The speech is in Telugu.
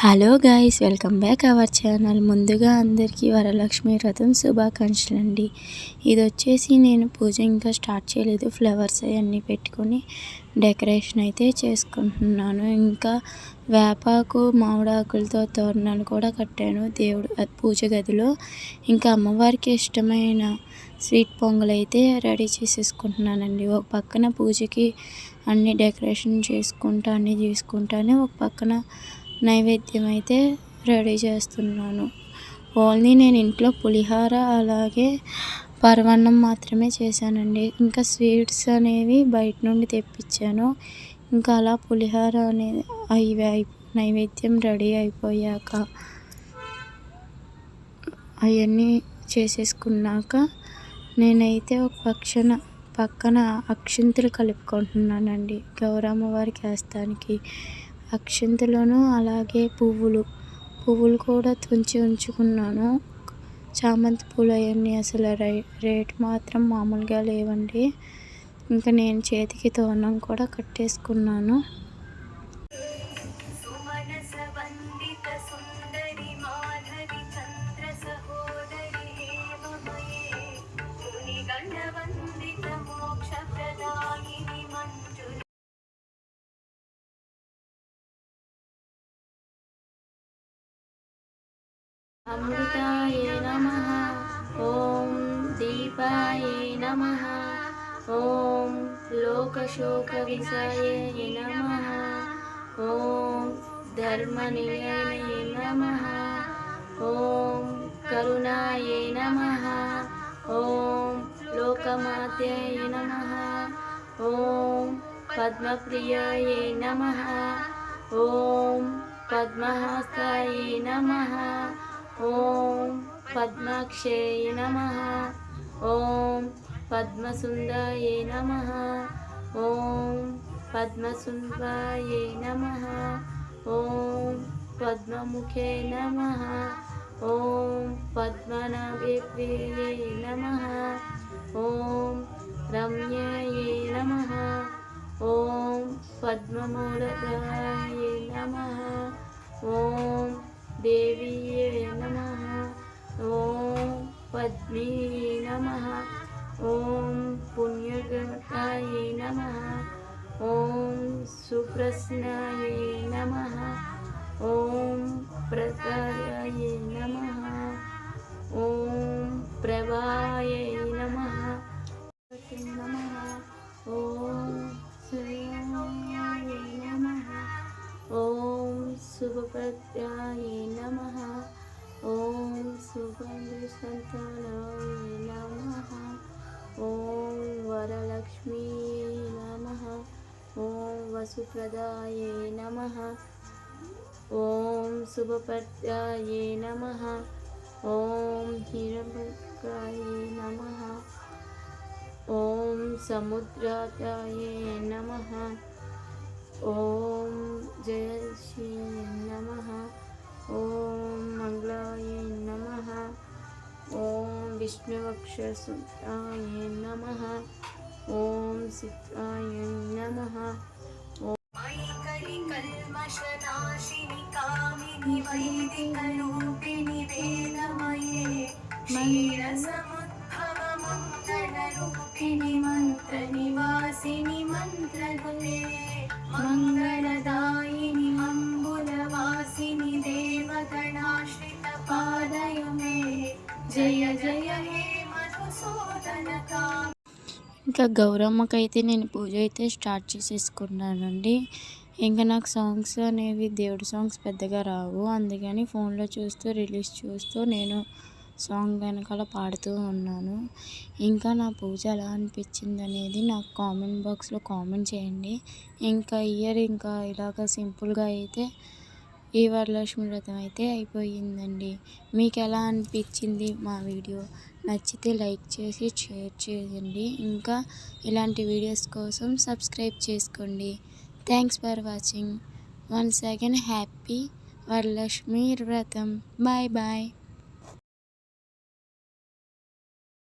Hello guys welcome back our channel ముందుగా అందరికీ వరలక్ష్మి వ్రతం శుభాకాంక్షలు అండి. ఇది వచ్చేసి నేను పూజ ఇంకా స్టార్ట్ చేయలేదు. ఫ్లవర్స్ అవన్నీ పెట్టుకొని డెకరేషన్ అయితే చేసుకుంటున్నాను. ఇంకా వేపాకు మామిడాకులతో తోరణాలు కూడా కట్టాను. దేవుడు పూజ గదిలో ఇంకా అమ్మవారికి ఇష్టమైన స్వీట్ పొంగల్ అయితే రెడీ చేసేసుకుంటున్నానండి. ఒక పక్కన పూజకి అన్ని డెకరేషన్ చేసుకుంటా అన్నీ చేసుకుంటానే ఒక పక్కన నైవేద్యం అయితే రెడీ చేస్తున్నాను. ఓన్లీ నేను ఇంట్లో పులిహార అలాగే పరమాన్నం మాత్రమే చేశానండి. ఇంకా స్వీట్స్ అనేవి బయట నుండి తెప్పించాను. ఇంకా అలా పులిహార అనేది అవి నైవేద్యం రెడీ అయిపోయాక అవన్నీ చేసేసుకున్నాక నేనైతే ఒక పక్షన పక్కన అక్షింతలు కలుపుకుంటున్నానండి. గౌరమ్మ వారికి వేస్తానికి అక్షింతలను అలాగే పువ్వులు పువ్వులు కూడా తుంచి ఉంచుకున్నాను. చామంతి పూలు అవన్నీ అసలు రే రేట్ మాత్రం మామూలుగా లేవండి. ఇంకా నేను చేతికి తోరణం కూడా కట్టేసుకున్నాను. अमृताय नमः। ॐ दीपाय नमः। ॐ लोकशोकविषये नमः। ॐ धर्मनिलये नमः। ॐ करुणाय नमः। ॐ लोकमात्याय नमः। ॐ पद्मप्रियाय नमः। ॐ पद्महस्ताय नमः। ओम पद्माक्षये नमः। ओम पद्मसुन्दये नमः। ओम पद्मसुन्दये नमः। ओम पद्ममुखे नमः। ॐ पद्मनाभेप्रिये नमः। ओम रम्याये नमः। ओम पद्ममूलधाय नमः। ओम देवीये नम। ॐ पद्मी नमः। ॐ पुण्यगतायै नमः। ॐ सुप्रश्नाय शुभप्रत्याय नमः। ॐ सुगन्धसन्तानाय नमः। ॐ वरलक्ष्मी नमः। ॐ वसुप्रदाय नमः। ॐ शुभप्रत्याय नमः। ॐ हिरण्यकाय नमः। ॐ समुद्राताय नमः। ॐ जय श्री नमः। ॐ मङ्गलाय नमः। ॐ विष्णुवक्षसुताय नमः। ॐ कामिनि वैदिकरूपिणि ఇంకా గౌరమ్మకైతే నేను పూజ అయితే స్టార్ట్ చేసేసుకున్నానండి. ఇంకా నాకు సాంగ్స్ అనేవి దేవుడి సాంగ్స్ పెద్దగా రావు. అందుకని ఫోన్లో చూస్తూ రిలీజ్ చూస్తూ నేను సాంగ్ వెనకాల పాడుతూ ఉన్నాను. ఇంకా నా పూజ ఎలా అనిపించింది అనేది నాకు కామెంట్ బాక్స్లో కామెంట్ చేయండి. ఇంకా ఇయర్ ఇంకా ఇలాగ సింపుల్గా అయితే ఈ వరలక్ష్మి వ్రతం అయితే అయిపోయిందండి. మీకు ఎలా అనిపించింది మా వీడియో నచ్చితే లైక్ చేసి షేర్ చేయండి. ఇంకా ఇలాంటి వీడియోస్ కోసం సబ్స్క్రైబ్ చేసుకోండి. Thanks for watching. Once again happy Varalakshmi Vratam. Bye bye.